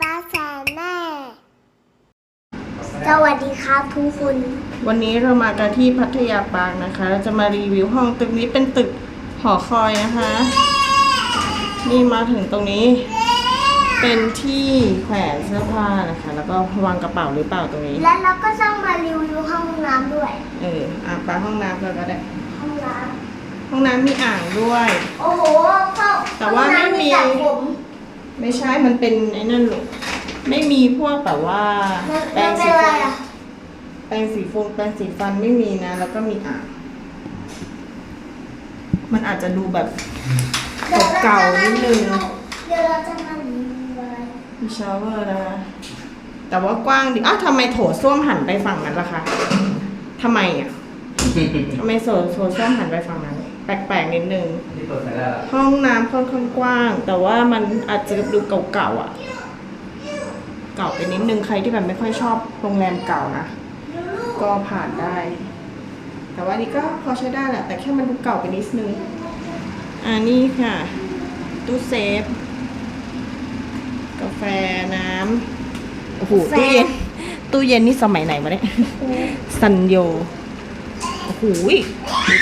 ป้าแสนแม่ สวัสดีครับทุกคน วันนี้เรามากันที่พัทยาปาร์คนะคะ เราจะมารีวิวห้องตึกนี้เป็นตึกหอคอยนะคะ นี่มาถึงตรงนี้ เป็นที่แขวนเสื้อผ้านะคะ แล้วก็วางกระเป๋าหรือเปล่าตรงนี้ และเราก็ต้องมารีวิวห้องน้ำด้วย เอออะไปห้องน้ำเราก็ได้ ห้องน้ห้องน้ำมีอ่างด้วยำโอ้โหเข้าแต่ว่าไม่มี ห้องน้ำตัดผม ไม่ใช่ มันเป็นไอ้นั่นหรอกไม่มีพวกแบบว่ามันแปรมันงเป็สีนอะไรฟัน อะแปรงสีฟงแปรงสีฟันไม่มีนะ แล้วก็มีอ่างมันอาจจะดูแบบ เก่าๆนิดนึง เดี๋ยวเราจะมารีวิวอะไรมีชาวเวอร์นะคะแต่ว่ากว้างดีอ้าวทำไมโถส้วมหันไปฝั่งนั้นล่ะคะทำไมอะทำไมโถโถส้วมหันไปฝั่งนั้น แปลกๆนิดนึงนี่เปิดไฟได้แล้วห้องน้ำค่อนข้างกว้าง แต่ว่ามันอาจจะดูเก่าๆอะ เก่าไปนิดนึงใครที่แบบไม่ค่อยชอบโรงแรมเก่านะ ก็ผ่านได้ แต่ว่านี่ก็พอใช้ได้แหละ แต่แค่มันดูเก่าไปนิดนึง อ่านี่ค่ะ ตู้เซฟ กาแฟน้ำโอ้โหตู้เย็นตู้เย็นนี่สมัยไหนวะเนี่ย ซันโย โอ้โหย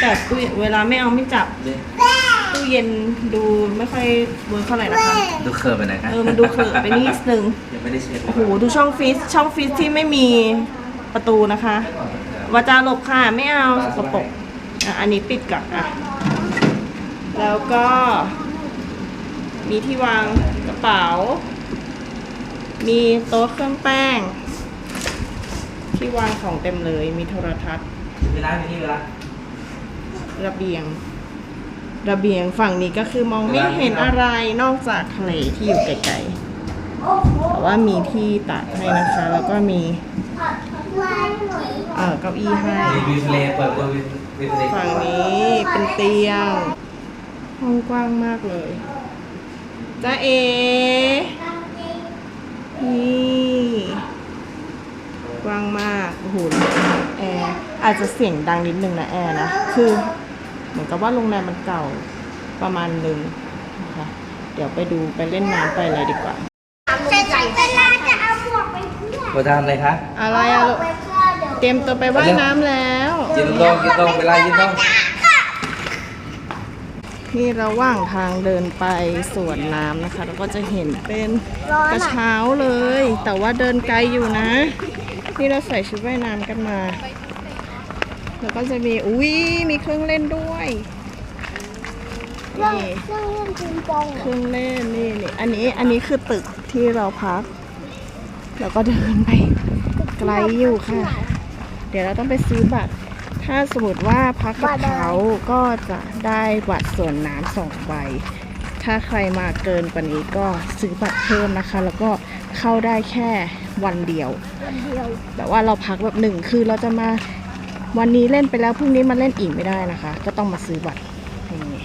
แต่ตู้เย็นเวลาไม่เอาไม่จับตู้เย็นดูไม่ค่อยเวิร์คเท่าไหร่นะคะ ดูเคิร์ฟไปไหนครับเออ มันดูเขอะไปนิดนึงยังไม่ได้เช็คโอ้โหดูช่องฟิตช่องฟิตที่ไม่มีประตูนะคะวาจาหลบค่ะไม่เอาสกปรกอะอันนี้ปิดก่อนอะแล้วก็ มีที่วางกระเป๋า มีโต๊ะเครื่องแป้ง ที่วางของเต็มเลยมีโทรทัศน์ เวลาเป็นที่เวลาระเบียง ระเบียงฝั่งนี้ก็คือมองไม่เห็นอะไรนอกจากทะเลที่อยู่ไกลๆโอ้โหแต่ว่ามีที่ตัดให้นะคะ แล้วก็มีผัดไว้หน่อยเอ่อเก้าอี้ให้รีวิวทะเลเปิดตัววิวทะเลฝั่งนี้เป็นเตียง ห้องกว้างมากเลยจ้าเอนี่กว้างมากโอ้โหแอร์ อาจจะเสียงดังนิดนึงนะแอร์นะ คือเหมือนกับว่าโรงแรมมันเก่าประมาณหนึ่งนะคะเดี๋ยวไปดูไปเล่นน้ำไปอะไรดีกว่าเสร็จแล้วเวลาจะเอาหมวกไปเพื่อเปิดทำอะไรคะอะไรอะลูกไปเพื่อเดี๋ยวเตรียมตัวไปว่ายน้ำแล้วยืนตรงยืนตรงเวลายืนตรงนี่ระหว่างทางเดินไปสวนน้ำนะคะ แล้วก็จะเห็นเป็นกระเช้าเลย แต่ว่าเดินไกลอยู่นะ นี่เราใส่ชุดว่ายน้ำกันมา แล้วก็จะมี อุ้ยมีเครื่องเล่นด้วยเครื่องนี่เครื่องเล่นปิงปองเครื่องเล่นนี่นี่อันนี้อันนี้คือตึกที่เราพัก แล้วก็เดินไป ไกลอยู่ค่ะ เดี๋ยวเราต้องไปซื้อบัตร ถ้าสมมติว่าพักกับเขาก็จะได้บัตรส่วนน้ำสองใบ ถ้าใครมาเกินกว่านี้ก็ซื้อบัตรเพิ่มนะคะ แล้วก็เข้าได้แค่วันเดียว คนเดียวแบบว่าเราพักแบบหนึ่งคือเราจะมา วันนี้เล่นไปแล้วพรุ่งนี้มาเล่นอีกไม่ได้นะคะ ก็ต้องมาซื้อบัตรอย่างนี้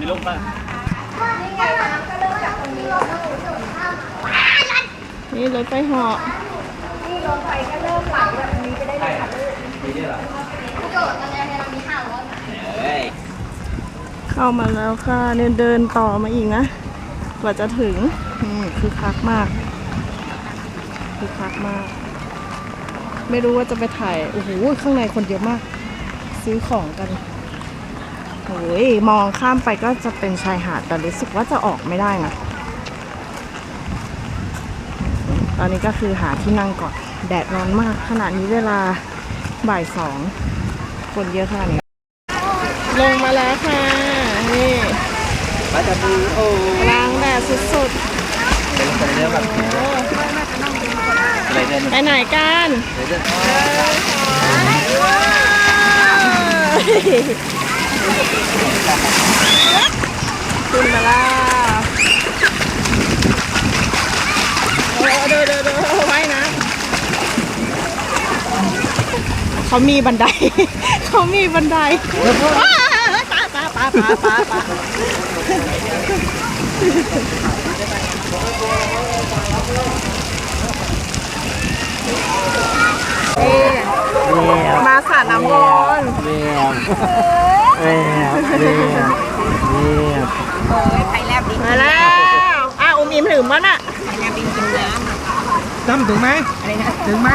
มีลูกป่ะนี่รถไฟเหาะใช่มีด้วยเหรอเฮ้ยเข้ามาแล้วค่ะเนี่ยเดินต่อมาอีกนะ กว่าจะถึงอืมคือคักมาก คือคักมาก ไม่รู้ว่าจะไปถ่าย โอ้โห ข้างในคนเยอะมาก ซื้อของกันโอ้ยมองข้ามไปก็จะเป็นชายหาด แต่รู้สึกว่าจะออกไม่ได้นะ ตอนนี้ก็คือหาที่นั่งก่อน แดดร้อนมาก ขนาดนี้เวลาบ่ายสอง คนเยอะขนาดนี้ ลงมาแล้วค่ะ นี่มาจากดูโอ้างแดดสุดเป็นคนเรื่องแบบ อะไรเดินไปไหนกันเดินขึ้นมาแล้วโอ้เดินเดินเดินไว้นะ เขามีบันได เขามีบันไดว้าวปาปาปาปาปา ปามาสาดน้ำร้อนเวียมเวียมเวียมมามาแล้วอ้าวอุมอิมถึงมั้งน่ะน้ำถึงไหมถึงไหม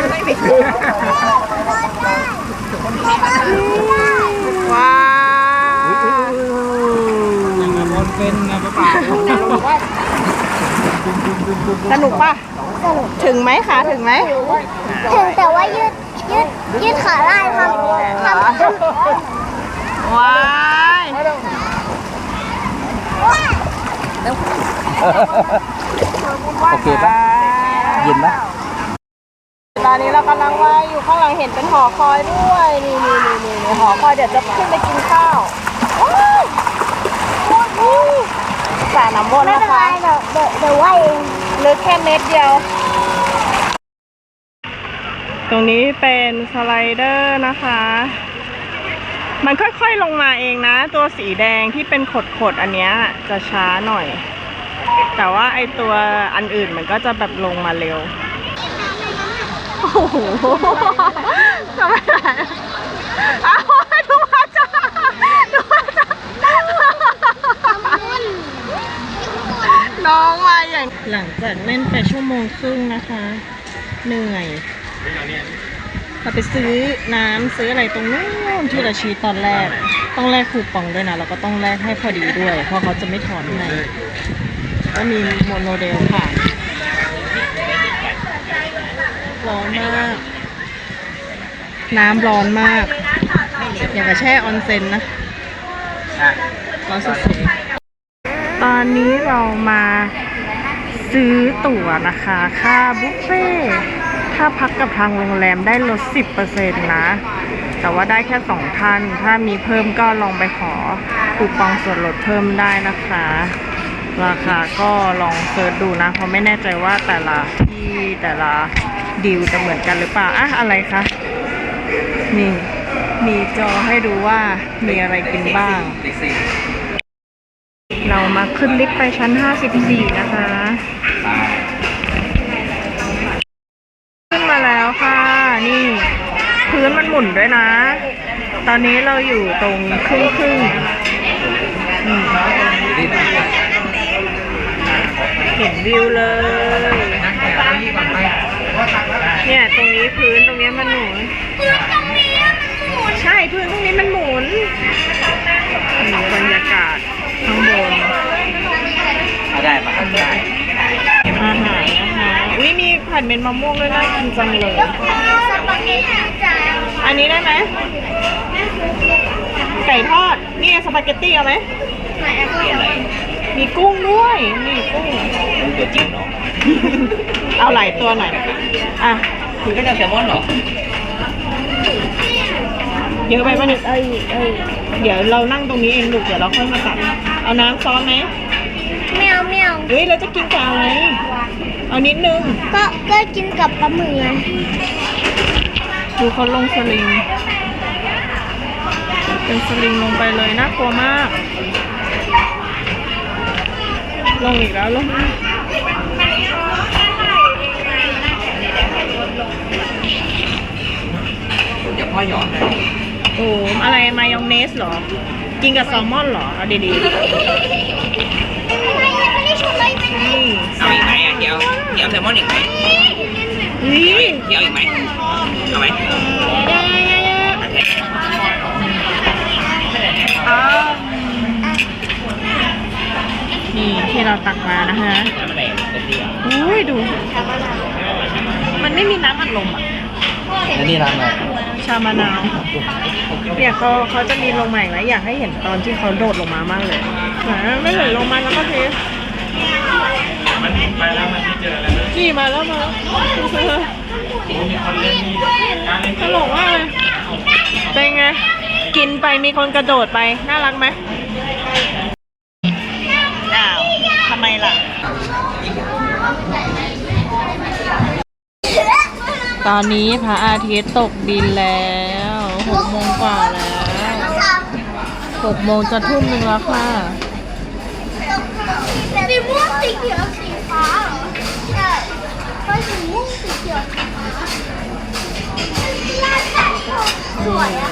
ว้าวบอลเป็นไงป้าป่า สนุกป่ะ ถึงไหมคะถึงไหม ถึงแต่ว่ายืดยืดยืดขาได้ทำทำว้ายโอเคปะเย็นปะตอนนี้เรากำลังว่ายอยู่ข้างหลังเห็นเป็นหอคอยด้วยนี่นี่นี่นี่นี่หอคอยเดี๋ยวจะขึ้นไปกินข้าวว้าวสระน้ำวนไม่นะเป็นไรคะ เดี๋ยวเดี๋ยวเดี๋ยวว่าเองลึกแค่เม็ดเดียว ตรงนี้เป็นสไลเดอร์นะคะ มันค่อยๆลงมาเองนะ ตัวสีแดงที่เป็นขดๆอันเนี้ยจะช้าหน่อย แต่ว่าไอตัวอันอื่นมันก็จะแบบลงมาเร็ว โอ้โหทำไมล่ะอ้าวดูมาจ้าดูมาจ้าน้องมาอย่าง หลังจากเล่นไปชั่วโมงครึ่งนะคะ เหนื่อยเราไปซื้อน้ำซื้ออะไรตรงนู้นที่เราชี้ตอนแรก ต้องแลกคูปองด้วยนะแล้วก็ต้องแลกให้พอดีด้วย เพราะเขาจะไม่ถอนให้ก็มีโมโนเดลค่ะร้อนมาก น้ำร้อนมาก อย่างกับแช่ออนเซ็นนะอะร้อนสุดๆตอนนี้เรามา ซื้อตั๋วนะคะ ค่าบุฟเฟ่ถ้าพักกับทางโรงแรมได้ลด 10%นะ แต่ว่าได้แค่2ท่าน ถ้ามีเพิ่มก็ลองไปขอคูปองส่วนลดเพิ่มได้นะคะ ราคาก็ลองเซิร์ชดูนะ เพราะไม่แน่ใจว่าแต่ละที่แต่ละดีลจะเหมือนกันหรือเปล่าอะอะไรคะ นี่ มีจอให้ดูว่ามีอะไรกินบ้าง เรามาขึ้นลิฟต์ไปชั้น 54 นะคะ แล้วค่ะ นี่ พื้นมันหมุนด้วยนะ ตอนนี้เราอยู่ตรงครึ่งครึ่งๆอืมรีบเห็นวิวเลยนั่งแถวนี้ก่อนไปเนี่ย ตรงนี้พื้นตรงนี้มันหมุนยืดตรงนี้มันหมุน ใช่ พื้นตรงนี้มันหมุนนี่บรรยากาศข้างบน ผัดเม็ดมะม่วงด้วยน่ากินจังเลยสปาเกตตี้จ้าอันนี้ได้ไหม ไก่ทอด นี่สปาเกตตี้เอาไหม มีกุ้งด้วย นี่กุ้งดูตัวจริงเนาะเอาหลายตัวหน่อย อะ คุณก็จะแซลมอนเหรอ เยอะไปป่ะเนี่ยเอ้ยเอ้ยเดี๋ยวเรานั่งตรงนี้เองลูก เดี๋ยวเราค่อยมาตัดเอาน้ำซอสไหม แมวแมวเฮ้ย เราจะกินกับอะไร เอานิดนึง ก็ก็กินกับปลาหมึกไงดูเขาลงสลิง เป็นสลิงลงไปเลยน่ากลัวมาก ลงอีกแล้วลงอีกเดี๋ยวพ่อหยอดให้โอ้อะไรมายองเนสเหรอ กินกับแซลมอนเหรอ เอาดีท เดี๋ยวเดี๋ยวแซลมอนอีกไหมนี่เดี๋ยวอีกไหมเอาไหมอ้าวนี่ที่เราตักมานะคะน้ำแดงเป็นที่อะอุ้ยดู มันไม่มีน้ำอัดลมอะแล้วนี่ร้านอะไรชามะนาวเนี่ยเขาเขาจะมีลงมาอีกแล้วอยากให้เห็นตอนที่เขาโดดลงมามากเลยไหนไม่เห็นลงมาแล้วก็เทส มันไปแล้วมันไม่เจอแล้วกี่มาแล้วมาตลกมากเลยเป็นไง กินไปมีคนกระโดดไป น่ารักไหมอ้าวทำไมล่ะ ตอนนี้พระอาทิตย์ตกดินแล้วหกโมงกว่าแล้วหกโมงจะทุ่มหนึ่งแล้วค่ะ วยอะ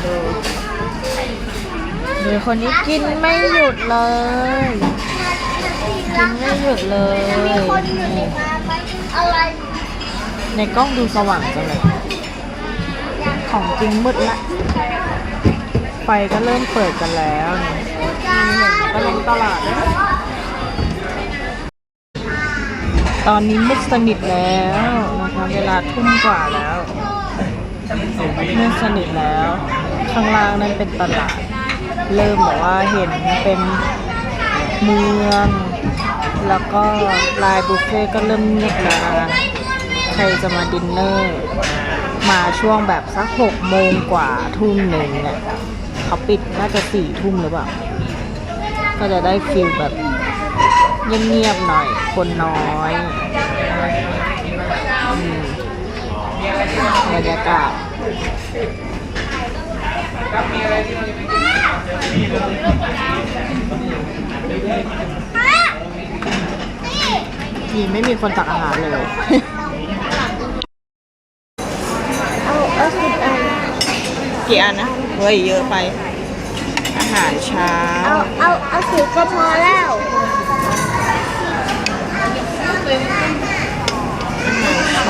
ดูคนนี้กินไม่หยุดเลย กินไม่หยุดเลย มีคนอยู่ในน้ำไหมอะไรในกล้องดูสว่างจังเลย ของจริงมืดละ ไฟก็เริ่มเปิดกันแล้วก็ลงตลาดเลยตอนนี้มืดสนิทแล้วนะคะ เวลาทุ่มกว่าแล้ว มืดสนิทแล้ว ข้างล่างนั้นเป็นตลาด เริ่มแบบว่าเห็นเป็นเมือง แล้วก็ลายบุฟเฟ่ก็เริ่มเงียบแล้วใครจะมาดินเนอร์ มาช่วงแบบสักหกโมงกว่าทุ่มหนึ่งเนี่ยเขาปิดน่าจะสี่ทุ่มหรือเปล่า ก็จะได้ฟิลแบบเงียบๆหน่อย คนน้อยอืมบรรยากาศ ทีไม่มีคนตักอาหารเลย เอาเอาสิบอันกี่อันนะเฮ้ยเยอะไป อาหารเช้า เอาเอาเอาสิบก็พอแล้ว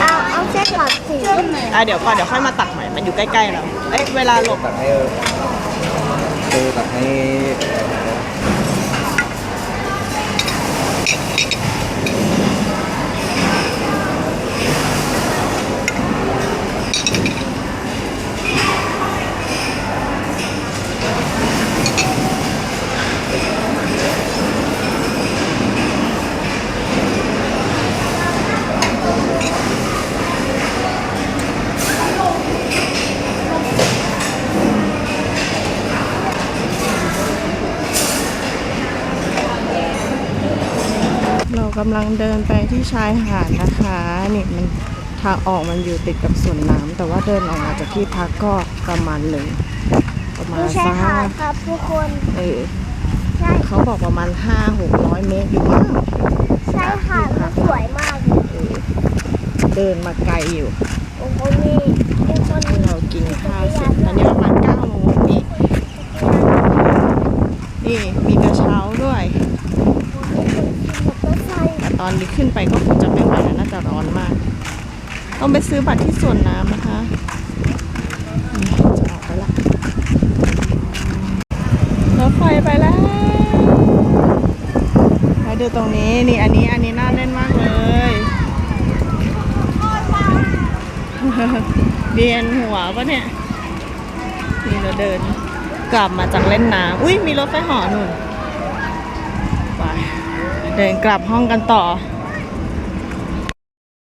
เอา เอาแค่กอดสิอะเดี๋ยวก่อนเดี๋ยวค่อยมาตักใหม่ มันอยู่ใกล้ๆเราเอ้ยเวลาหลบ ตักให้เออเออตักให้เร กำลังเดินไปที่ชายหาดนะคะนี่มันทางออกมันอยู่ติดกับสวนน้ำแต่ว่าเดินออกมาจากที่พักก็ประมาณหนึ่งประมาณไม่ใช่สัค่ะกครับทุกคนเออใช่เขาบอกประมาณห้าหกร้อยเมตรอยู่มั้งใช่ค่ะมันสวยมากเลยเออเดินมาไกลอยู่โอ้โหนี่มีคนที่เรากินข้าวเสร็จตอนนี้ประมาณเก้าโมงนี่นี่มีกระเช้าด้วย มอเตอร์ไซค์ แต่ตอนนี้ขึ้นไปก็คงจะไม่ไหวแล้วน่าจะร้อนมาก ต้องไปซื้อบัตรที่สวนน้ำนะคะจะออกไปละรถไฟไปแล้วไปดูตรงนี้นี่อันนี้อันนี้น่าเล่นมากเลยเบียนหัวปะเนี่ยนี่เราเดินกลับมาจากเล่นน้ำอุ้ยมีรถไฟหอหนุน เดินกลับห้องกันต่อ